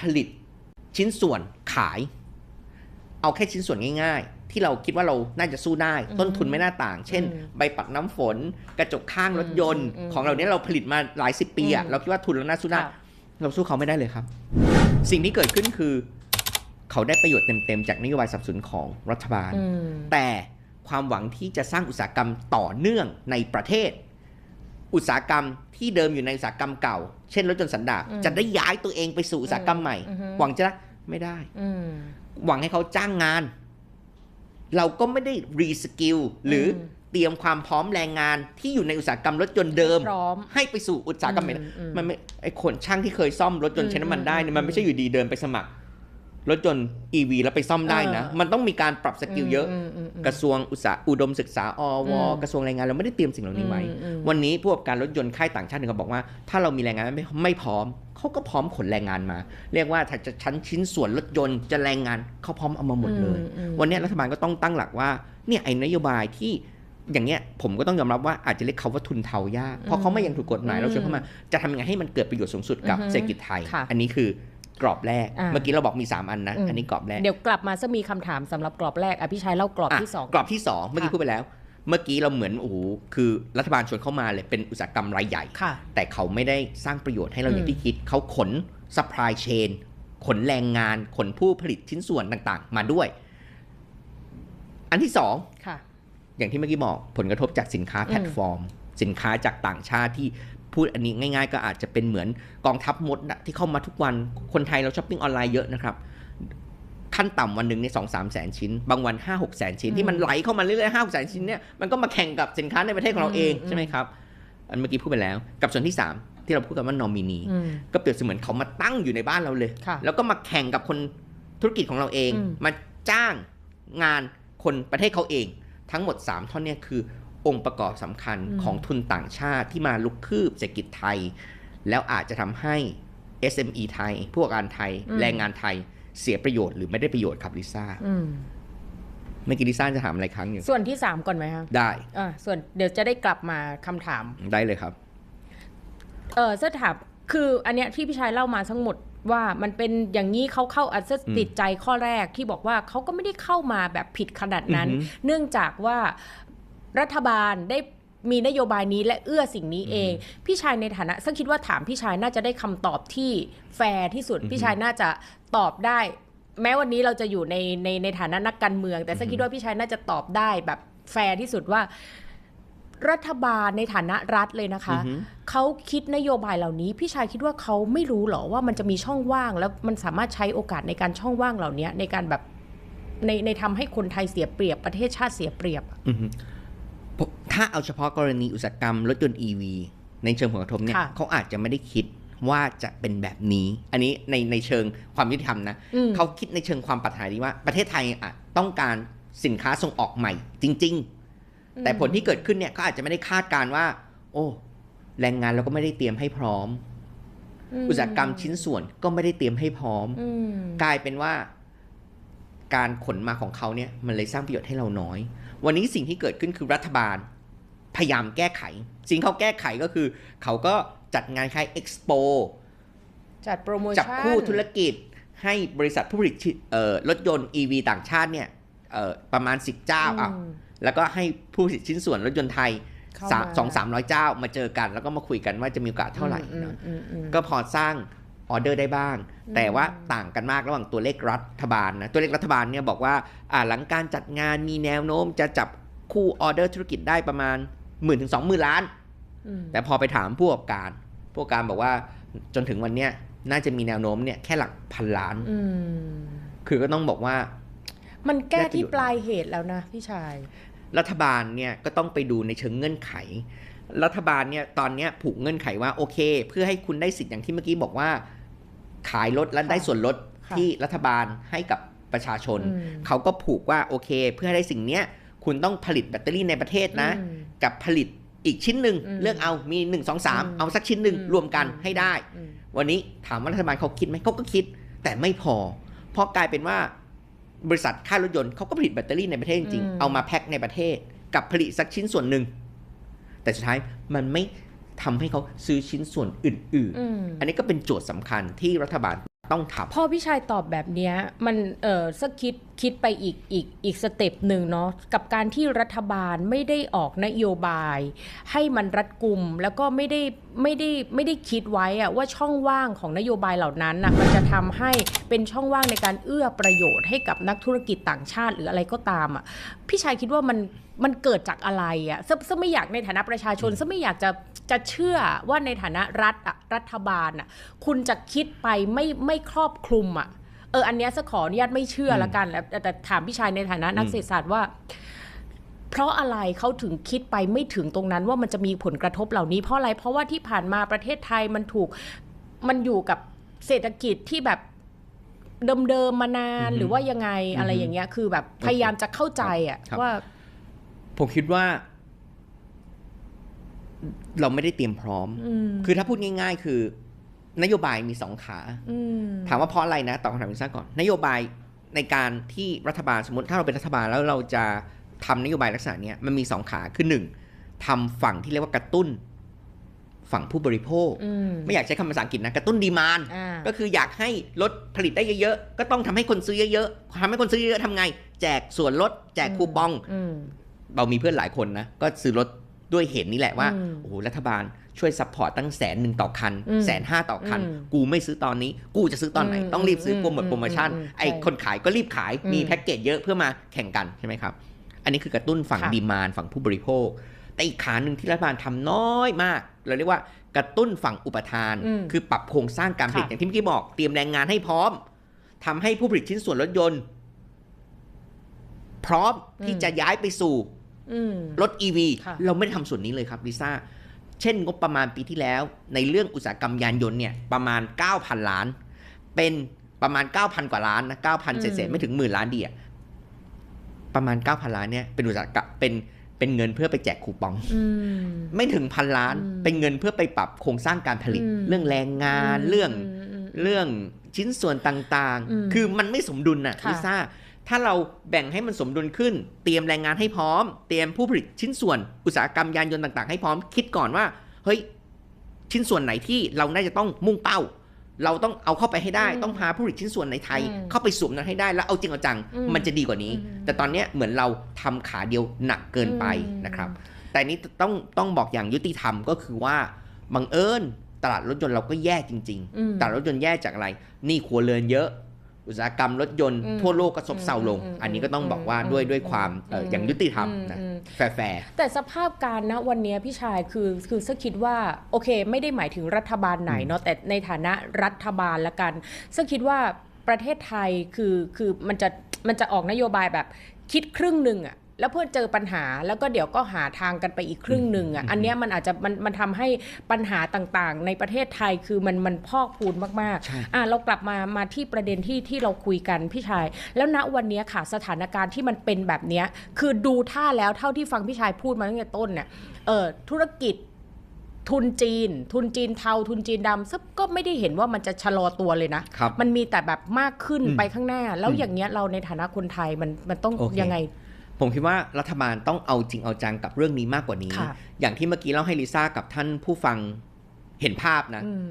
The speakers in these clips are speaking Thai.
ผลิตชิ้นส่วนขาย เอาแค่ชิ้นส่วนง่าย ๆ ที่เราคิดว่าเราน่าจะสู้ได้อืมต้นทุนไม่น่าต่าง เช่นอืมใบปัดน้ำฝน กระจกข้างรถยนต์อืมของเราเนี้ยเราผลิตมาหลายสิบปีอะอืมเราคิดว่าทุนเราน่าสู้ได้ค่ะเราสู้เขาไม่ได้เลยครับ สิ่งที่เกิดขึ้นคือ เขาได้ประโยชน์เต็มๆจากนโยบายสนับสนุนของรัฐบาลอืมแต่ความหวังที่จะสร้างอุตสาหกรรมต่อเนื่องในประเทศ อุตสาหกรรมที่เดิมอยู่ในอุตสาหกรรมเก่า เช่นรถยนต์สันดาปอืมจะได้ย้ายตัวเองไปสู่อุตสาหกรรมใหม่อือฮึหวังจะได้ไม่ได้อืมหวังให้เขาจ้างงาน เราก็ไม่ได้รีสกิลหรืออมเตรียมความพร้อมแรงงานที่อยู่ในอุตสาหกรรมรถยนต์เดิมพร้อมให้ไปสู่อุตสาหกรรมใหม่อืมอืมมันไม่ไอคนช่างที่เคยซ่อมรถยนต์อืมใช้น้ำมันได้เนี่ยอืมมันไม่ใช่อยู่ดีเดินไปสมัคร รถยนต์ EV แล้วไปซ่อมได้นะเออมันต้องมีการปรับสกิลเยอะมมอืมกระทรวงอุตสาหอุดมศึกษาอวอืมกระทรวงแรงงานเราไม่ได้เตรียมสิ่งเหล่านี้ไว้อืมอืมวันนี้ผู้ประกอบการรถยนต์ค่ายต่างชาติหนึ่งเขาบอกว่า ถ้าเรามีแรงงานไม่ไม่พร้อม เขาก็พร้อมขนแรงงานมา เรียกว่าถ้าจะชั้นชิ้นส่วนรถยนต์จะแรงงานเขาพร้อมเอามาหมดเลยอืมอืมวันนี้รัฐบาลก็ต้องตั้งหลักว่าเนี่ยไอ้นโยบายที่อย่างเนี้ยผมก็ต้องยอมรับว่าอาจจะเรียกเขาว่าทุนเทายากเพราะเขาไม่ยังถูกกฎหมายเราชวนเข้ามาจะทำยังไงให้มันเกิดประโยชน์สูงสุดกับอือฮึเศรษฐกิจไทยค่ะอันนี้คือ กรอบแรกอ่าเมื่อกี้เราบอกมี 3 อันนะอืมอันนี้กรอบแรก เดี๋ยวกลับมาจะมีคำถามสำหรับกรอบแรกอะพี่ชายเล่ากรอบที่สองกรอบที่ 2 เมื่อกี้ค่ะพูดไปแล้ว เมื่อกี้เราเหมือนโอ้โหคือรัฐบาลชวนเข้ามาเลยเป็นอุตสาหกรรมรายใหญ่ค่ะแต่เขาไม่ได้สร้างประโยชน์ให้เราอืมอย่างที่คิด เขาขน supply chain ขนแรงงานขนผู้ผลิตชิ้นส่วนต่างๆ มาด้วย อันที่2ค่ะอย่างที่เมื่อกี้บอกผลกระทบจากสินค้าแพลตฟอร์ม สินค้าจากต่างชาติที่ พูดอันนี้ง่ายๆ ก็อาจจะเป็นเหมือนกองทัพมดน่ะที่เข้ามาทุกวันคนไทยเราช้อปปิ้งออนไลน์เยอะนะครับขั้นต่ำวันหนึ่งเนี่ยสองสามแสนชิ้น บางวันห้าหกแสนชิ้นอืมที่มันไหลเข้ามาเรื่อยๆห้าหกแสนชิ้นเนี่ยมันก็มาแข่งกับสินค้าในประเทศของเราเองอืมใช่ไหมครับ อันเมื่อกี้พูดไปแล้ว กับส่วนที่ 3 ที่เราพูดกันว่านอมินีอืมก็เปรียบเสมือนเขามาตั้งอยู่ในบ้านเราเลยค่ะแล้วก็มาแข่งกับคนธุรกิจของเราเองอืมมาจ้างงานคนประเทศเขาเอง ทั้งหมด 3 ท่อนเนี่ยคือ องค์ประกอบสำคัญของทุนต่างชาติที่มาลุกคืบเศรษฐกิจไทย แล้วอาจจะทำให้ SME ไทย ผู้ประกอบการไทย แรงงานไทยเสียประโยชน์หรือไม่ได้ประโยชน์ครับลิซ่าอืมเมื่อกี้ลิซ่าจะถามอะไรครั้งอยู่ส่วนที่สามก่อนไหมคะได้อ่าส่วนเดี๋ยวจะได้กลับมาคำถามได้เลยครับ เออจะถามคืออันเนี้ยที่พี่ชายเล่ามาทั้งหมดว่ามันเป็นอย่างนี้เขาเข้าอาจจะอืมติดใจข้อแรกที่บอกว่าเขาก็ไม่ได้เข้ามาแบบผิดขนาดนั้นอือหือเนื่องจากว่า รัฐบาลได้มีนโยบายนี้และเอื้อสิ่งนี้เอง พี่ชายในฐานะซึ่งคิดว่าถามพี่ชายน่าจะได้คำตอบที่แฟร์ที่สุดอือหือพี่ชายน่าจะตอบได้ แม้วันนี้เราจะอยู่ในในในฐานะนักการเมือง แต่ซึ่งอือหือคิดว่าพี่ชายน่าจะตอบได้แบบแฟร์ที่สุดว่า รัฐบาลในฐานะรัฐเลยนะคะอือหือเขาคิดนโยบายเหล่านี้ พี่ชายคิดว่าเขาไม่รู้หรอว่ามันจะมีช่องว่าง แล้วมันสามารถใช้โอกาสในการช่องว่างเหล่านี้ในการแบบในในทำให้คนไทยเสียเปรียบประเทศชาติเสียเปรียบอะอือฮึผม ถ้าเอาเฉพาะกรณีอุตสาหกรรมรถยนต์ EV ในเชิงผลกระทบเนี่ยค่ะเขาอาจจะไม่ได้คิดว่าจะเป็นแบบนี้ อันนี้ในในเชิงความยุติธรรมนะอืมเขาคิดในเชิงความปรารถนาดีว่าประเทศไทยอะต้องการสินค้าส่งออกใหม่ จริง ๆ แต่ผลที่เกิดขึ้นเนี่ยเขาอาจจะไม่ได้คาดการณ์ว่า โอ้ แรงงานเราก็ไม่ได้เตรียมให้พร้อมมอุตสาหกรรมชิ้นส่วนก็ไม่ได้เตรียมให้พร้อมอืมกลายเป็นว่า การขนมาของเขาเนี่ยมันเลยสร้างประโยชน์ให้เราน้อย วันนี้สิ่งที่เกิดขึ้นคือรัฐบาล พยายามแก้ไข สิ่งเขาแก้ไขก็คือ เขาก็จัดงานคล้ายเอ็กซ์โปจัดโปรโมชั่นจับคู่ธุรกิจให้บริษัทผู้ผลิตชิเอ่อรถยนต์ EV ต่างชาติเนี่ยเอ่อประมาณ 10 เจ้าอะอืมแล้วก็ให้ผู้ผลิตชิ้นส่วนรถยนต์ไทยเข้าสามมาสองสามร้อยเจ้ามาเจอกัน แล้วก็มาคุยกันว่าจะมีโอกาสเท่าไหร่อืมเนอะอืมอืมก็พอสร้างออเดอร์ได้บ้างอืมแต่ว่าต่างกันมากระหว่างตัวเลขรัฐบาลนะตัวเลขรัฐบาลเนี่ยบอกว่าอ่าหลังการจัดงานมีแนวโน้มจะจับคู่ออเดอร์ธุรกิจได้ประมาณ หมื่นถึงสองหมื่นล้านอืมแต่พอไปถามผู้ประกอบการ ผู้ประกอบการบอกว่าจนถึงวันเนี้ยน่าจะมีแนวโน้มเนี่ยแค่หลักพันล้านอืมคือก็ต้องบอกว่า มันแก้ได้ประโยชน์ที่ปลายเหตุแล้วนะพี่ชาย รัฐบาลเนี่ยก็ต้องไปดูในเชิงเงื่อนไข รัฐบาลเนี่ยตอนเนี้ยผูกเงื่อนไขว่าโอเค เพื่อให้คุณได้สิทธิ์อย่างที่เมื่อกี้บอกว่า ขายรถและค่ะได้ส่วนลดค่ะที่รัฐบาลให้กับประชาชนอืมเขาก็ผูกว่าโอเค เพื่อให้ได้สิ่งเนี้ย คุณต้องผลิตแบตเตอรี่ในประเทศนะอืมกับผลิตอีกชิ้นหนึ่งอืมเลือกเอามี 1 2อืม3เอาสักชิ้นหนึ่งอืมรวมกันอืมให้ได้อืมวันนี้ถามว่ารัฐบาลเขาคิดไหมเขาก็คิด แต่ไม่พอ เพราะกลายเป็นว่าบริษัทค่ายรถยนต์เขาก็ผลิตแบตเตอรี่ในประเทศจริงอืมๆเอามาแพ็คในประเทศ กับผลิตสักชิ้นส่วนหนึ่งแต่สุดท้ายมันไม่ทำให้เขาซื้อชิ้นส่วนอื่นอืมๆอันนี้ก็เป็นโจทย์สำคัญที่รัฐบาลต้องทพอพี่ชายตอบแบบเนี้ยมันเออสักคิด คิดไปอีกอีกอีกสเต็ปหนึ่งเนาะกับการที่รัฐบาลไม่ได้ออกนโยบาย ให้มันรัดกุมแล้วก็ไม่ได้ไม่ได้ไม่ได้คิดไว้อะว่าช่องว่างของนโยบายเหล่านั้นน่ะมันจะทำให้เป็นช่องว่างในการเอื้อประโยชน์ให้กับนักธุรกิจต่างชาติหรืออะไรก็ตามอะพี่ชายคิดว่ามันมันเกิดจากอะไรอะซึ่งซึ่งไม่อยากในฐานะประชาชนซึ่งไม่อยากจะจะเชื่อว่าในฐานะรัฐอะรัฐบาลอะคุณจะคิดไปไม่ไม่ครอบคลุมอะ อออันเนี้ยจะขออนุญาตไม่เชื่อละกันแล้วแต่แต่ถามพี่ชายในฐานะนักเศรษฐศาสตร์ว่า เพราะอะไรเขาถึงคิดไปไม่ถึงตรงนั้นว่ามันจะมีผลกระทบเหล่านี้เพราะอะไรเพราะว่าที่ผ่านมาประเทศไทยมันถูกมันอยู่กับเศรษฐกิจที่แบบเดิมๆมานานอือฮึหรือว่ายังไงอือฮึอะไรอย่างเงี้ย คือแบบพยายามจะเข้าใจอะครับว่าำผมคิดว่า เราไม่ได้เตรียมพร้อมอืมคือถ้าพูดง่าย ๆ คือ นโยบายมีสองขาอืมถามว่าเพราะอะไรนะตอบคำถามพิซซ่าก่อน นโยบายในการที่รัฐบาลสมมติถ้าเราเป็นรัฐบาลแล้วเราจะทำนโยบายลักษณะเนี้ยมันมีสองขาคือหนึ่งทำฝั่งที่เรียกว่ากระตุ้น ฝั่งผู้บริโภคอืมไม่อยากใช้คำภาษาอังกฤษนะ กระตุ้นดีมานอ่าก็คืออยากให้รถผลิตได้เยอะๆ ก็ต้องทำให้คนซื้อเยอะๆทำให้คนซื้อเยอะๆทำไง แจกส่วนลด แจกคูปองอืมเรามีเพื่อนหลายคนนะ ก็ซื้อรถ ด้วยเหตุนี้แหละว่าอืมโอ้โหรัฐบาลช่วยซัพพอร์ตตั้งแสนหนึ่งต่อคันอืมแสนห้าต่อคันอืมกูไม่ซื้อตอนนี้ กูจะซื้อตอนไหนอืมต้องรีบซื้อโปรโมทอืมโปรโมชั่นอืมอืมไอ้ใช่คนขายก็รีบขายอืมมีแพ็กเกจเยอะเพื่อมาแข่งกันใช่ไหมครับ อันนี้คือกระตุ้นฝั่งค่ะดีมานฝั่งผู้บริโภค แต่อีกขาหนึ่งที่รัฐบาลทำน้อยมาก เราเรียกว่ากระตุ้นฝั่งอุปทานอืมคือปรับโครงสร้างการผลิตค่ะอย่างที่เมื่อกี้บอกเตรียมแรงงานให้พร้อมทำให้ผู้ผลิตชิ้นส่วนรถยนต์ พร้อมที่จะย้ายไปสู่อืม รถ EV ค่ะเราไม่ได้ทำส่วนนี้เลยครับลิซ่าเช่นงบประมาณปีที่แล้ว ในเรื่องอุตสาหกรรมยานยนต์เนี่ยประมาณ 9,000 ล้าน เป็นประมาณ 9,000 กว่าล้านนะ9,000เศษๆไม่ถึงหมื่นล้านดีอะประมาณ 9,000 ล้านเนี่ยเป็นอุตสาหกรรมเป็นเป็นเงินเพื่อไปแจกคูปองอืมไม่ถึงพันล้านอืมเป็นเงินเพื่อไปปรับโครงสร้างการผลิตอืมเรื่องแรงงานเรื่องเรื่องชิ้นส่วนต่างอืมๆคือมันไม่สมดุลน่ะค่ะลิซ่า ถ้าเราแบ่งให้มันสมดุลขึ้น เตรียมแรงงานให้พร้อม เตรียมผู้ผลิตชิ้นส่วนอุตสาหกรรมยานยนต์ต่าง ๆ ให้พร้อมคิดก่อนว่า เฮ้ย ชิ้นส่วนไหนที่เราน่าจะต้องมุ่งเป้า เราต้องเอาเข้าไปให้ได้อืมต้องพาผู้ผลิตชิ้นส่วนในไทยอืมเข้าไปสวมนั้นให้ได้แล้วเอาจริงเอาจังอืมมันจะดีกว่านี้อืมแต่ตอนเนี้ยเหมือนเราทำขาเดียวหนักเกินไปอืมนะครับ แต่นี้ต้องต้องบอกอย่างยุติธรรมก็คือว่าบังเอิญตลาดรถยนต์เราก็แย่จริงอืมๆตลาดรถยนต์แย่จากอะไรหนี่ครัวเรือนเยอะ อุตสาหกรรมรถยนต์อืมทั่วโลกก็ซบเซาลงอืมอืมอันนี้ก็ต้องบอกว่าอืมด้วยด้วยความเอ่ออืมอย่างยุติธรรมนะอืมแฟร์แต่สภาพการณวันเนี้ยพี่ชายคือคือซะคิดว่าโอเค ไม่ได้หมายถึงรัฐบาลไหนเนาะแต่ในฐานะรัฐบาลละกันซะคิดว่าประเทศไทยคือคือมันจะมันจะออกนโยบายแบบคิดครึ่งหนึ่งอะ แล้วเพื่อเจอปัญหาแล้วก็เดี๋ยวก็หาทางกันไปอีกครึ่งหนึ่งอะอันเนี้ยมันอาจจะมันมันทำให้ปัญหาต่างๆ ในประเทศไทยคือมันมันพอกพูนมากใช่ ๆอะเรากลับมามาที่ประเด็นที่ที่เราคุยกันพี่ชาย แล้วณวันเนี้ยค่ะสถานการณ์ที่มันเป็นแบบเนี้ยคือดูท่าแล้วเท่าที่ฟังพี่ชายพูดมาตั้งแต่ต้นเนี่ยเออธุรกิจ ทุนจีน ทุนจีนเทาทุนจีนดำซึ่งก็ไม่ได้เห็นว่ามันจะชะลอตัวเลยนะๆครับ มันมีแต่แบบมากขึ้นอืมไปข้างหน้า แล้วอืมอย่างเงี้ยเราในฐานะคนไทยมันมันต้องโอเค ยังไง ผมคิดว่ารัฐบาลต้องเอาจริงเอาจังกับเรื่องนี้มากกว่านี้ค่ะอย่างที่เมื่อกี้เล่าให้ลิซ่ากับท่านผู้ฟังเห็นภาพนะอืม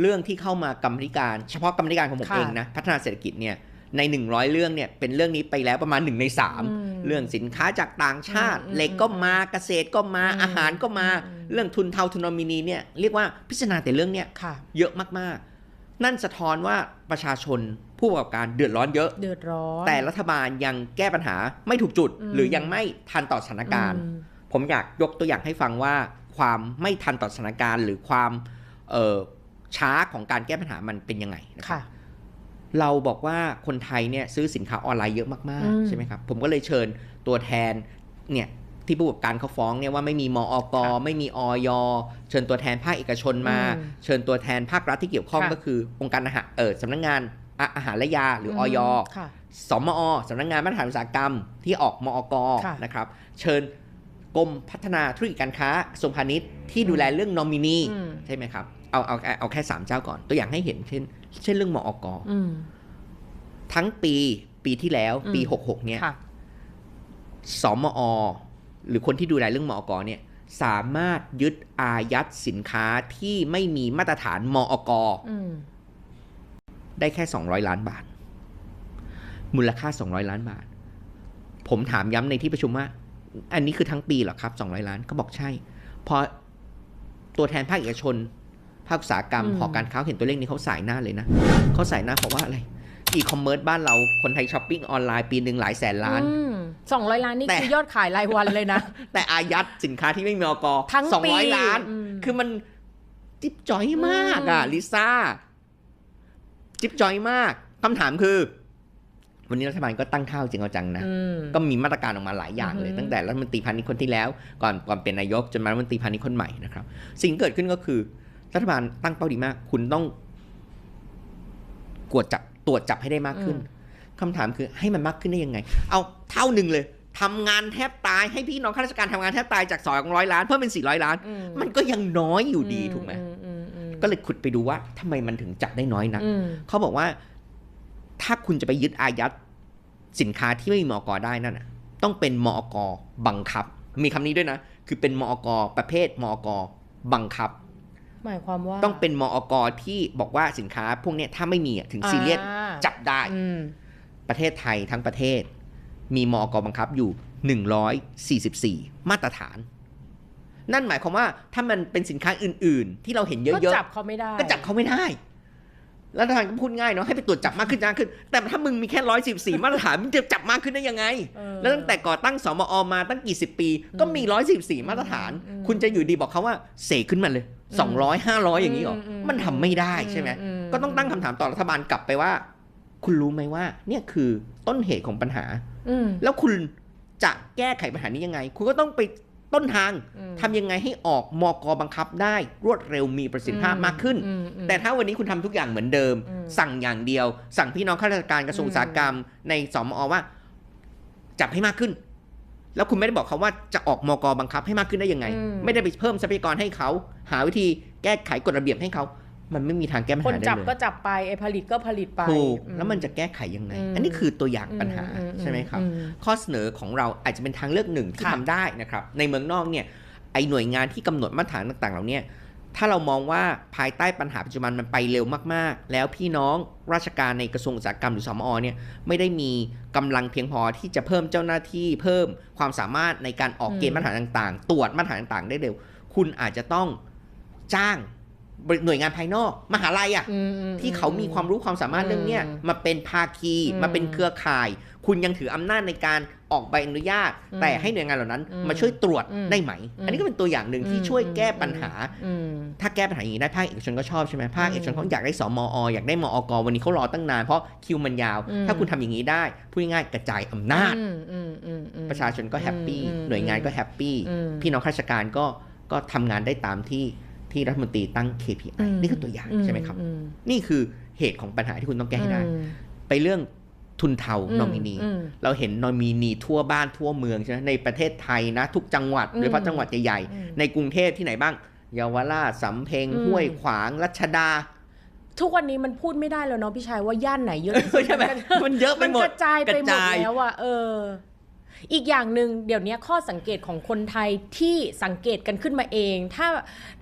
เรื่องที่เข้ามากรรมธิการ เฉพาะกรรมธิการของผมค่ะเองนะ พัฒนาเศรษฐกิจเนี่ยใน 100 เรื่องเนี่ยเป็นเรื่องนี้ไปแล้วประมาณ1ในอืม3เรื่องสินค้าจากต่างชาติอืมเหล็กก็มาเกษตรก็มาอืมอาหารก็มาอืมเรื่องทุนเทาทุนนอมินีเนี่ยเรียกว่าพิจารณาแต่เรื่องเนี้ยค่ะเยอะมากๆ นั่นสะท้อนว่าประชาชน ผู้ประกอบการเดือดร้อนเยอะ เดือดร้อน แต่รัฐบาลยังแก้ปัญหาไม่ถูกจุดอืมหรือยังไม่ทันต่อสถานการณ์อืมผมอยากยกตัวอย่างให้ฟังว่า ความไม่ทันต่อสถานการณ์หรือความเอ่อช้าของการแก้ปัญหามันเป็นยังไงนะครับค่ะเราบอกว่าคนไทยเนี่ยซื้อสินค้าออนไลน์เยอะมากอืมๆใช่ไหมครับผมก็เลยเชิญตัวแทนเนี่ยที่ผู้ประกอบการเขาฟ้องเนี่ยว่าไม่มีมอกค่ะไม่มีออยเชิญตัวแทนภาคเอกชนมาอืมเชิญตัวแทนภาครัฐที่เกี่ยวข้องค่ะก็คือองค์การอาหารเออสำนักงาน อาอาหารและยาหรือออยค่ะสมอสำนักงานมาตรฐานอุตสาหกรรมที่ออกมอกค่ะนะครับ เชิญกรมพัฒนาธุรกิจการค้ากระทรวงพาณิชย์ที่ดูแลเรื่องนอมินีอืมใช่ไหมครับเอาเอาเอาแค่สามเจ้าก่อน ตัวอย่างให้เห็นเช่น เช่นเรื่องมอกอืมทั้งปีปีที่แล้ว ปีอืม66เนี่ยค่ะสมอ หรือคนที่ดูแลเรื่องมอกเนี่ยสามารถยึดอายัดสินค้าที่ไม่มีมาตรฐานมอกอืม ได้แค่ 200 ล้านบาท มูลค่า 200 ล้านบาท ผมถามย้ำในที่ประชุมว่า อันนี้คือทั้งปีเหรอครับ 200 ล้านเขาบอกใช่ พอตัวแทนภาคเอกชน ภาคอุตสาหกรรมอืมหอการค้าเห็นตัวเลขนี้เขาสายหน้าเลยนะเขาสายหน้าเพราะว่าอะไรอีคอมเมิร์ซบ้านเราคนไทยช้อปปิ้งออนไลน์ปีหนึ่งหลายแสนล้านสองร้อยล้านนี่แต่คือยอดขายรายวันเลยนะ แต่อายัดสินค้าที่ไม่มีอกทั้งสองปีร้อยล้านอืมคือมันจิ๊บจอยมากอะอืมลิซ่า จิ๊บจอยมากคำถามคือ วันนี้รัฐบาลก็ตั้งเท่าจริงเอาจังนะอืมก็มีมาตรการออกมาหลายอย่างเลยอือฮึตั้งแต่รัฐมนตรีพาณิชย์คนที่แล้ว ก่อนก่อนเป็นนายกจนมารัฐมนตรีพาณิชย์คนใหม่นะครับ สิ่งที่เกิดขึ้นก็คือ รัฐบาลตั้งเป้าดีมาก คุณต้องกวดจับตรวจจับให้ได้มากขึ้นคำถามคือให้มันมากขึ้นได้ยังไง เอาเท่าหนึ่งเลยทำงานแทบตายให้พี่น้องข้าราชการทำงานแทบตายจาก200ล้านเพิ่มเป็น400ล้านอืมมันก็ยังน้อยอยู่ดีถูกไหมอือืมอืม ก็เลยขุดไปดูว่าทำไมมันถึงจับได้น้อยนักอืมเขาบอกว่า ถ้าคุณจะไปยึดอายัดสินค้าที่ไม่มีมอกได้นั่นน่ะต้องเป็นมอกบังคับ มีคำนี้ด้วยนะ คือเป็นมอกประเภทมอกบังคับ หมายความว่า ต้องเป็นมอกที่บอกว่าสินค้า พวกเนี้ยถ้าไม่มีอะถึงซีเรียสอ่าจับได้อืมประเทศไทยทั้งประเทศ มีมอกบังคับอยู่ 144 มาตรฐาน นั่นหมายความว่าถ้ามันเป็นสินค้าอื่น ๆ ที่เราเห็นเยก็อะจับเขาไม่ได้ๆก็จับเขาไม่ได้แล้วทางก็พูดง่ายเนาะให้ไปตรวจจับมากขึ้นมากขึ้น แต่ถ้ามึงมีแค่ร้อยสิบสี่มาตรฐานมึงจะจับมากขึ้นได้ยังไงเออแล้วตั้งแต่ก่อตั้งสมอมาตั้งกี่สิบปี ก็มีร้อยสิบสี่มาตรฐานอืมคุณจะอยู่ดีบอกเขาว่าเสกขึ้นมาเลยสองร้อยห้าร้อยอย่างนี้หรออืมมันทำไม่ได้ใช่ไหมอืมก็ต้องตั้งคำถามต่อรัฐบาลกลับไปว่า คุณรู้ไหมว่า เนี่ยคือต้นเหตุของปัญหาอืมแล้วคุณจะแก้ไขปัญหานี้ยังไง คุณก็ต้องไป ต้นทางอืมทำยังไงให้ออกมกบังคับได้รวดเร็วมีประสิทธิภาพมากขึ้นอืมอืมแต่ถ้าวันนี้คุณทำทุกอย่างเหมือนเดิมอืมสั่งอย่างเดียว สั่งพี่น้องข้าราชการกระทรวงอืมอุตสาหกรรม ในสมอว่า จับให้มากขึ้น แล้วคุณไม่ได้บอกเขาว่าจะออกมกบังคับให้มากขึ้นได้ยังไงอืมไม่ได้ไปเพิ่มทรัพยากรให้เขา หาวิธีแก้ไขกฎระเบียบให้เขา มันไม่มีทางแก้ปัญคนหาได้จับเลยก็จับไปไอ้ผลิตก็ผลิตไปถูกอืแล้วมันจะแก้ไขยังไงอืมอันนี้คือตัวอย่างปัญหาอืใช่ไหมครับอืมข้อเสนอของเราอาจจะเป็นทางเลือกหนึ่งที่ค่ะทำได้นะครับ ในเมืองนอกเนี่ยไอหน่วยงานที่กำหนดมาตรฐานต่าง ๆเหล่าเนี้ยถ้าเรามองว่าภายใต้ปัญหาปัจจุบันมันไปเร็วมากๆ แล้วพี่น้องราชการในกระทรวงอุตสาหกรรมหรือสมอเนี่ยไม่ได้มีกำลังเพียงพอที่จะเพิ่มเจ้าหน้าที่เพิ่มความสามารถในการออกเกณฑ์มาตรฐานต่าง ๆ ตรวจมาตรฐานต่าง ๆ ได้เร็ว คุณอาจจะต้องจ้าง หน่วยงานภายนอกมหาลัยอะอืมอืมที่เขามีความรู้ความสามารถเรื่องเนี้ยอืมมาเป็นภาคีอืมมาเป็นเครือข่าย คุณยังถืออำนาจในการออกใบอนุญาตอืมแต่ให้หน่วยงานเหล่านั้นอืมมาช่วยตรวจอืมได้ไหมอืมอันนี้ก็เป็นตัวอย่างหนึ่งที่อืมช่วยแก้อืมปัญหาอืมถ้าแก้ปัญหาอย่างนี้ได้ภาคเอกชนก็ชอบใช่ไหมภาคเอกชนอืมเขาอยากได้สมออยากได้มอกวันนี้เขารอตั้งนานเพราะคิวมันยาวอืมถ้าคุณทำอย่างนี้ได้พูดง่ายๆกระจายอำนาจอืมอืมอืมอืมประชาชนก็แฮปปี้อืมหน่วยงานก็แฮปปี้อืมพี่น้องข้าราชการก็ก็ทำงานได้ตามที่ ที่รัฐมนตรีตั้ง KPI อืมนี่คือตัวอย่างใช่ไหมครับอืมนี่คือเหตุของปัญหาที่คุณต้องแก้ให้ได้อืมไปเรื่องทุนเทาอืมนอมินีอืมเราเห็นนอมินีทั่วบ้านทั่วเมืองใช่ไหมในประเทศไทยนะ ทุกจังหวัดอืมโดยเฉพาะจังหวัดใหญ่อืมๆในกรุงเทพที่ไหนบ้างเยาวราชสำเพ็งอืมห้วยขวางรัชดา ทุกวันนี้มันพูดไม่ได้แล้วเนาะพี่ชายว่าย่านไหนเยอะที่สุดใช่ไหมมันเยอะไปมันหมกดระจายไปหมกระดจายแล้วอะเออ อีกอย่างหนึ่งเดี๋ยวนี้ข้อสังเกตของคนไทยที่สังเกตกันขึ้นมาเอง ถ้า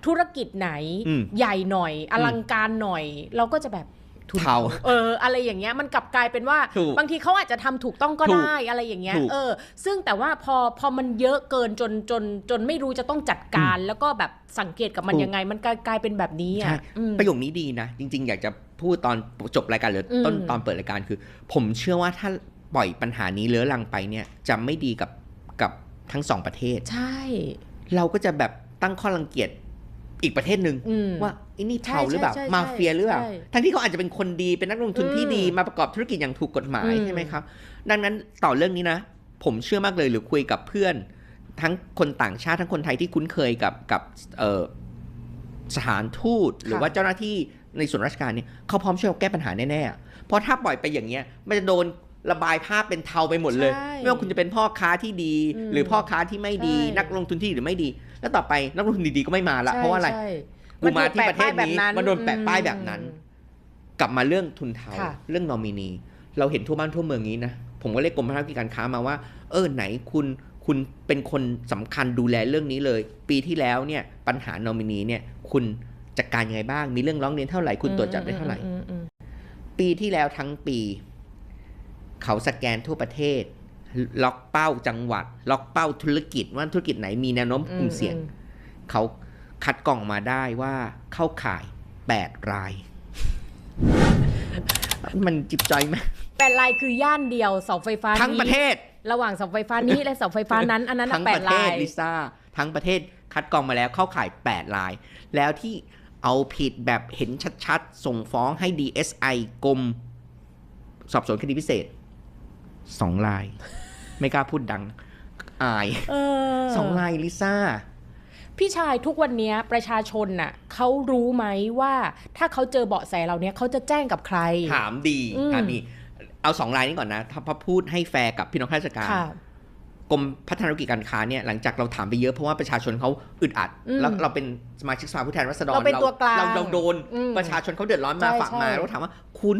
ธุรกิจไหนอืมใหญ่หน่อย อลังการหน่อย เราก็จะแบบทุนเทาเออ อะไรอย่างเงี้ยมันกลับกลายเป็นว่าถูกบางทีเขาอาจจะทำถูกต้องก็ถูกได้อะไรอย่างเงี้ยถูกเออ ซึ่งแต่ว่าพอพอมันเยอะเกินจนจนจนไม่รู้จะต้องจัดการ แล้วก็แบบสังเกตกับมันถูกยังไง มันกลายกลายเป็นแบบนี้ใช่อะอืมประโยคนี้ดีนะ จริง ๆ อยากจะพูดตอนจบรายการหรือต้นอืมตอนเปิดรายการคือ ผมเชื่อว่าถ้า ปล่อยปัญหานี้เลื้อรังไปเนี่ยจะไม่ดีกับกับทั้งสองประเทศ ใช่ เราก็จะแบบตั้งข้อรังเกียจอีกประเทศหนึ่งอืมว่าไอ้นี่ใช่เทาหรือเปล่าใช่ใช่มาเฟียหรือเปล่าใช่ทั้งที่เขาอาจจะเป็นคนดีเป็นนักลงทุนที่อืมดีมาประกอบธุรกิจอย่างถูกกฎหมายอืมใช่ไหมครับ ดังนั้นต่อเรื่องนี้นะ ผมเชื่อมากเลยหรือคุยกับเพื่อน ทั้งคนต่างชาติทั้งคนไทยที่คุ้นเคยกับกับเอ่อสถานทูตหรือว่าเจ้าหน้าที่ในส่วนราชการเนี่ยเขาพร้อมช่วยแก้ปัญหาแน่ๆอะเพราะถ้าปล่อยไปอย่างเงี้ยมันจะโดน ระบายภาพเป็นเทาไปหมดเลยใช่ไม่ว่าคุณจะเป็นพ่อค้าที่ดีอืมหรือพ่อค้าที่ไม่ดีใช่นักลงทุนที่ดีหรือไม่ดี แล้วต่อไปนักลงทุนดีๆก็ไม่มาละเพราะว่าอะไรใช่กูมาที่ประเทศนี้มัมันโดนแปะป้ายแบบนั้นอืมกลับมาเรื่องทุนเทาค่ะเรื่องนอมินี เราเห็นทั่วบ้านทั่วเมืองนี้นะผมก็เรียกกรมพัฒนาธุรกิจการค้ามาว่า เออไหนคุณคุณเป็นคนสำคัญดูแลเรื่องนี้เลย ปีที่แล้วเนี่ยปัญหานอมินีเนี่ยคุณจัดการยังไงบ้าง มีเรื่องร้องเรียนเท่าไหร่คุณตรวจจับได้เท่าไหร่อืมอืมอืมปีที่แล้วทั้งปี เขาสแกนทั่วประเทศ ล็อกเป้าจังหวัด ล็อกเป้าธุรกิจว่าธุรกิจไหนมีแนวโน้มกลุ่มเสี่ยงอืมเขาคัดกรองมาได้ว่าเข้าข่ายแปดราย มันจิบจอยไหมแปดลายคือย่านเดียวเสาไฟฟ้าทั้งนี้ประเทศ ระหว่างเสาไฟฟ้านี้และเสาไฟฟ้านั้น อันนั้นน่ะทั้งแปปดระเทลาศยลิซ่าทั้งประเทศคัดกรองมาแล้วเข้าข่าย8ลาย แล้วที่เอาผิดแบบเห็นชัดๆ ส่งฟ้องให้ DSI กรมสอบสวนคดีพิเศษ สองลาย ไม่กล้าพูดดัง อายเออสองลายลิซ่าพี่ชายทุกวันเนี้ยประชาชนน่ะเขารู้ไหมว่าถ้าเขาเจอเบาะแสเหล่านี้เขาจะแจ้งกับใคร ถามดีอืมถามดี เอาสองลายนี้ก่อนนะถ้าพอพูดให้แฟร์กับพี่น้องข้าราชการค่ะกรมพัฒนาธุรกิจการค้าเนี่ยหลังจากเราถามไปเยอะเพราะว่าประชาชนเขาอึดอัดอืมแล้วเราเป็นสมาชิกสภาผู้แทนราษฎรเราเป็นตัวกลางเราเราโดนอืมประชาชนเขาเดือดร้อนมาใช่ฝากมาใช่แล้วถามว่าคุณ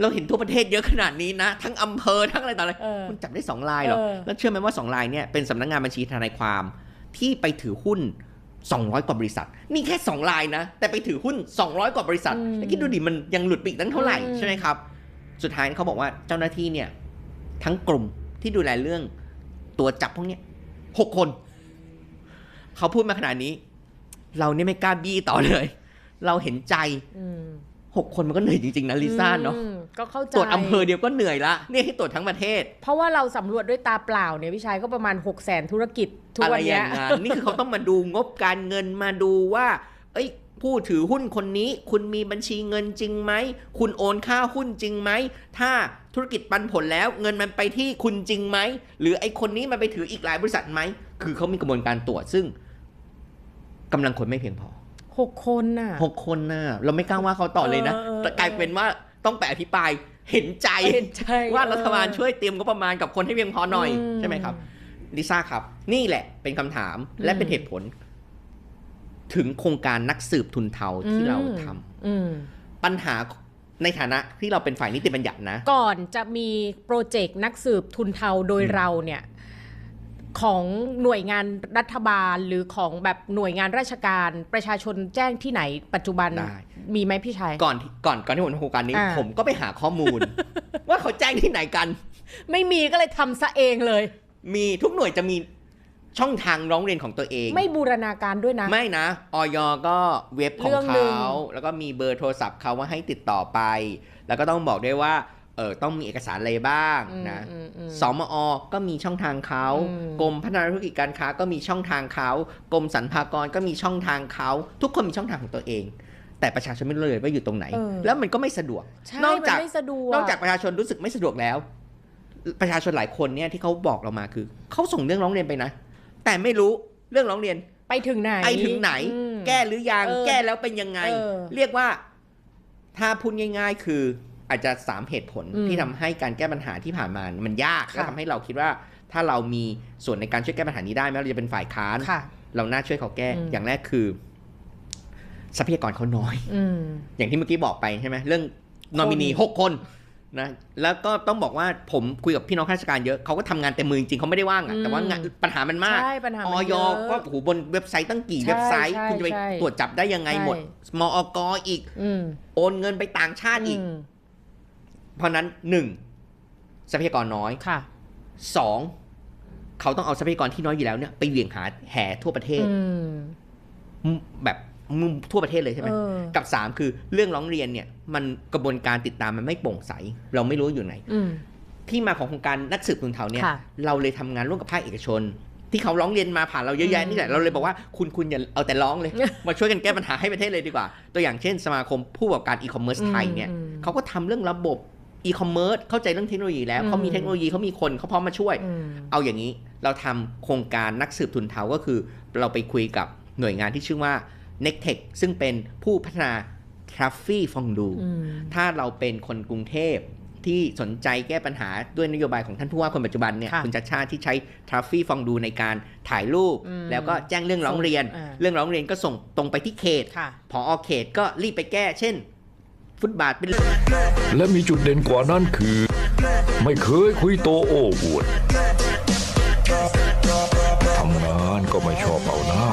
เราเห็นทั่วประเทศเยอะขนาดนี้นะ ทั้งอำเภอทั้งอะไรต่ออะไรเออคุณจับได้สองลายเหรอเออแล้วเชื่อไหมว่าสองลายเนี่ยเป็นสำนักงานบัญชีทนายความ ที่ไปถือหุ้น 200 กว่าบริษัท นี่แค่ 2 ลายนะ แต่ไปถือหุ้น 200 กว่าบริษัทอืมแล้วคิดดูดิมันยังหลุดไปอีกตั้งเท่าไหร่อืมใช่ไหมครับ สุดท้ายเขาบอกว่าเจ้าหน้าที่เนี่ยทั้งกลุ่มที่ดูแลเรื่องตัวจับพวกเนี้ยหกคน เขาพูดมาขนาดนี้ เราเนี่ยไม่กล้าบี้ต่อเลย เราเห็นใจอืมหกคนมันก็เหนื่อยจริงๆนะลิซ่าเนาะอืม ก็เข้าใจตรวจอำเภอเดียวก็เหนื่อยละเนี่ยให้ตรวจทั้งประเทศ เพราะว่าเราสำรวจด้วยตาเปล่าเนี่ยพี่ชายก็ประมาณ 6 0 0 0 0ธุรกิจทุกอะไรวันอเนี้ย่ายงนั้นนี่คือเขาต้องมาดูงบการเงินมาดูว่า เอ้ยผู้ถือหุ้นคนนี้ คุณมีบัญชีเงินจริงไหม คุณโอนค่าหุ้นจริงไหม ถ้าธุรกิจปันผลแล้วเงินมันไปที่คุณจริงไหม หรือไอ้คนนี้มันไปถืออีกหลายบริษัทไหม คือเขามีกระบวนการตรวจซึ่งกำลังคนไม่เพียงพอหกคนน่ะหกคนน่ะ เราไม่กล้าว่าเขาต่อเลยนะเออเออแต่กลายเป็นว่า ต้องไปอภิปรายเห็นใจเห็นใจว่ารัฐบาลเออช่วยเตรียมงบประมาณกับคนให้เพียงพอหน่อยอืมใช่ไหมครับลิซ่าครับ นี่แหละเป็นคำถามและเป็นเหตุผล ถึงโครงการนักสืบทุนเทาที่เราทำอืมปัญหาในฐานะที่เราเป็นฝ่ายนิติบัญญัตินะ ก่อนจะมีโปรเจกต์นักสืบทุนเทาโดยอืมเราเนี่ย ของหน่วยงานรัฐบาลหรือของแบบหน่วยงานราชการประชาชนแจ้งที่ไหนปัจจุบันได้ มีไหมพี่ชาย ก่อนที่ก่อนก่อนที่ผมทำโครงการนี้ อ่า ผมก็ไปหาข้อมูล ว่าเขาแจ้งที่ไหนกัน ไม่มีก็เลยทำซะเองเลย มีทุกหน่วยจะมีช่องทางร้องเรียนของตัวเอง ไม่บูรณาการด้วยนะ ไม่นะออยก็เว็บของเรื่องหนึ่เขางแล้วก็มีเบอร์โทรศัพท์เขาว่าให้ติดต่อไป แล้วก็ต้องบอกด้วยว่าเออต้องมีเอกสารอะไรบ้างนะ อืมอืม สมอ ก็มีช่องทางเขาอืม กรมพัฒนาธุรกิจการค้าก็มีช่องทางเขากรมสรรพากรก็มีช่องทางเขาทุกคนมีช่องทางของตัวเอง แต่ประชาชนไม่รู้เลยว่าอยู่ตรงไหน เออ แล้วมันก็ไม่สะดวก ใช่นอกมันจากไม่สะดวก นอกจากประชาชนรู้สึกไม่สะดวกแล้ว ประชาชนหลายคนเนี่ยที่เขาบอกเรามาคือเขาส่งเรื่องร้องเรียนไปนะ แต่ไม่รู้เรื่องร้องเรียนไปถึงไหนไปถึงไหน อืม แก้หรือยัง เออแก้แล้วเป็นยังไง เออเรียกว่าถ้าพูดง่าย ๆ คืออาจจะสามเหตุผลอืมที่ทำให้การแก้ปัญหาที่ผ่านมา มันยากค่ะ และทำให้เราคิดว่า ถ้าเรามีส่วนในการช่วยแก้ปัญหานี้ได้แม้เราจะเป็นฝ่ายค้าน ค่ะ เราน่าช่วยเขาแก้ อืม อย่างแรกคือ ทรัพยากรเขาน้อยอืมอย่างที่เมื่อกี้บอกไปใช่ไหมเรื่องนอมินีหกคนนะแล้วก็ต้องบอกว่าผมคุยกับพี่น้องข้าราชการเยอะเขาก็ทำงานเต็มมือจริงๆเขาไม่ได้ว่างอะอืมแต่ว่างานปัญหามันมากใช่ปัญหาอมันอยเยอะก็โอ้โหบนเว็บไซต์ตั้งกี่ใช่เว็บไซต์ใช่คุณจะไปใช่ตรวจจับได้ยังไงใช่หมดมอกอีกอืมโอนเงินไปต่างชาติอีกอืมเพราะนั้นหนึ่งทรัพยากรน้อยค่ะสองเขาต้องเอาทรัพยากรที่น้อยอยู่แล้วเนี่ยไปเหวี่ยงหาแห่ทั่วประเทศอืมแบบ มุมทั่วประเทศเลยใช่ไหมเออกับสามคือเรื่องร้องเรียนเนี่ยมันกระบวนการติดตามมันไม่โปร่งใส เราไม่รู้อยู่ไหนอืมที่มาของโครงการนักสืบทุนเทาเนี่ยค่ะเราเลยทำงานร่วมกับภาคเอกชน ที่เขาร้องเรียนมาผ่านเราเยอะแยะอืมนี่แหละเราเลยบอกว่าคุณคุณอย่าเอาแต่ร้องเลย มาช่วยกันแก้ปัญหาให้ประเทศเลยดีกว่า ตัวอย่างเช่น สมาคมผู้ประกอบการอีคอมเมิร์ซไทยเนี่ยอืมเขาก็ทำเรื่องระบบอีคอมเมิร์ซเข้าใจเรื่องเทคโนโลยีแล้วอืมเขามีเทคโนโลยีเขามีคนเขาพร้อมมาช่วยอืมเอาอย่างนี้เราทำโครงการนักสืบทุนเทาก็คือ เราไปคุยกับหน่วยงานที่ชื่อว่า n e c t e c h ซึ่งเป็นผู้พัฒนา t r a f f y ฟองดูอืมถ้าเราเป็นคนกรุงเทพที่สนใจแก้ปัญหาด้วยนโยบายของท่านผู้ว่าคนปัจจุบันเนี่ยค่ะคุณชัดชาติที่ใช้ทราฟฟี่ฟองดูในการถ่ายรูปอืมแล้วก็แจ้งเรื่องร้องเรียนส่งอ่าเรื่องร้องเรียนก็ส่งตรงไปที่เขตค่ะพอเขตก็รีบไปแก้ เช่น ฟุตบาทเป็นและมีจุดเด่นกว่านั้นคือ ไม่เคยคุยโตโอ้อวดทำงานก็ไม่ชอบเอาหน้า